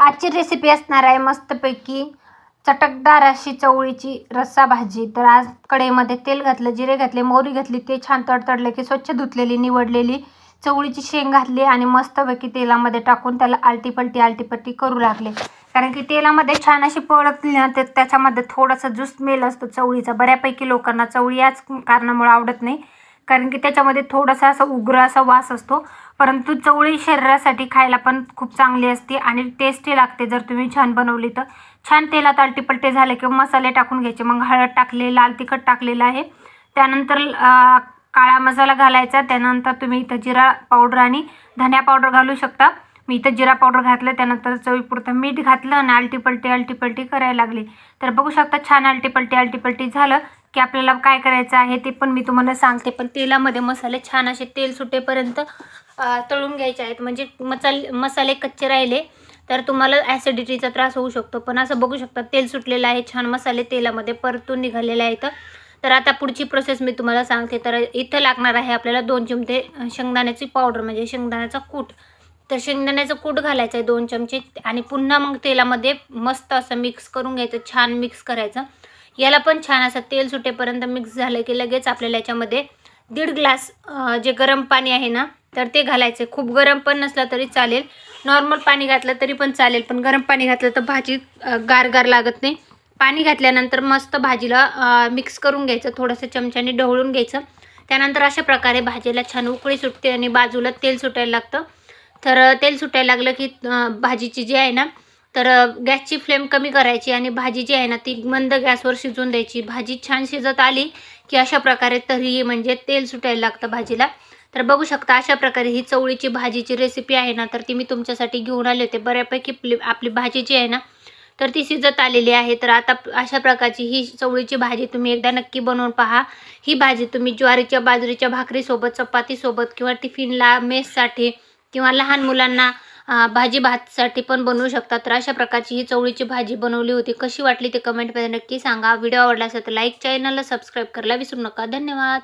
आजची रेसिपी असणार आहे मस्तपैकी चटकदार अशी चवळीची रस्सा भाजी. तर आज कढईमध्ये तेल घातलं जिरे घातले मोहरी घातली ते छान तडतडले की स्वच्छ धुतलेली निवडलेली चवळीची शेंग घातली आणि मस्तपैकी तेलामध्ये टाकून त्याला आलटीपलटी आलटीपलटी करू लागले. कारण की तेलामध्ये छान अशी पळतली ना तर त्याच्यामध्ये थोडासा ज्यूस मेल असतो चवळीचा. बऱ्यापैकी लोकांना चवळी याच कारणामुळे आवडत नाही. कारण की त्याच्यामध्ये थोडासा असा उग्र असा वास असतो. परंतु चवळी शरीरासाठी खायला पण खूप चांगली असते आणि टेस्टी लागते जर तुम्ही छान बनवली तर. छान तेलात आलटीपलटे झाले किंवा मसाले टाकून घ्यायचे. मग हळद टाकले लाल तिखट टाकलेलं आहे. त्यानंतर काळा मसाला घालायचा. त्यानंतर तुम्ही इथं जिरा पावडर आणि धन्या पावडर घालू शकता. मी इथं जिरा पावडर घातलं त्यानंतर चवीपुरतं मीठ घातलं आणि आलटीपलटी आलटीपलटी करायला लागली. तर बघू शकता छान आलटीपलटी आलटीपलटी झालं की आपल्याला काय करायचं आहे ते पण मी तुम्हाला सांगते. पण तेलामध्ये मसाले छान असे तेल सुटेपर्यंत तळून घ्यायचे आहेत. म्हणजे मसाले मसाले कच्चे राहिले तर तुम्हाला ॲसिडिटीचा त्रास होऊ शकतो. पण असं बघू शकता तेल सुटलेलं आहे छान मसाले तेलामध्ये परतून निघालेले आहेत. तर आता पुढची प्रोसेस मी तुम्हाला सांगते. तर इथं लागणार आहे आपल्याला दोन चिमटे शेंगदाण्याची पावडर म्हणजे शेंगदाण्याचा कूट. तर शेंगदाण्याचं कूट घालायचं आहे दोन चमचे आणि पुन्हा मग तेलामध्ये मस्त असं मिक्स करून घ्यायचं छान मिक्स करायचं. याला पण छान असं तेल सुटेपर्यंत मिक्स झालं की लगेच आपल्याला याच्यामध्ये दीड ग्लास जे गरम पाणी आहे ना तर ते घालायचे खूप गरम पण नसलं तरी चालेल. नॉर्मल पाणी घातलं तरी पण चालेल पण गरम पाणी घातलं तर भाजी गारगार गार गार लागत नाही. पाणी घातल्यानंतर मस्त भाजीला मिक्स करून घ्यायचं थोडंसं चमच्याने ढवळून घ्यायचं. त्यानंतर अशा प्रकारे भाजीला छान उकळी सुटते आणि बाजूला तेल सुटायला लागतं. तर तेल सुटायला लागलं की भाजीची जी आहे ना तर गॅसची फ्लेम कमी करायची आणि भाजी जी आहे ना ती मंद गॅसवर शिजवून द्यायची. भाजी छान शिजत आली की अशा प्रकारे तरी म्हणजे तेल सुटायला लागतं भाजीला. तर बघू शकता अशा प्रकारे ही चवळीची भाजीची रेसिपी आहे ना तर ती मी तुमच्यासाठी घेऊन आले होते. बऱ्यापैकी आपली आपली भाजी जी आहे ना तर ती शिजत आलेली आहे. तर आता अशा प्रकारची ही चवळीची भाजी तुम्ही एकदा नक्की बनवून पहा. ही भाजी तुम्ही ज्वारीच्या बाजरीच्या भाकरीसोबत चपातीसोबत किंवा टिफिनला मेससाठी किंवा लहान मुलांना भाजी भातसाठी पण बनवू शकतात. तर अशा प्रकारची ही चवळीची भाजी बनवली होती. कशी वाटली ते कमेंटमध्ये नक्की सांगा. व्हिडिओ आवडला असेल तर लाईक चॅनलला सबस्क्राईब करायला विसरू नका. धन्यवाद.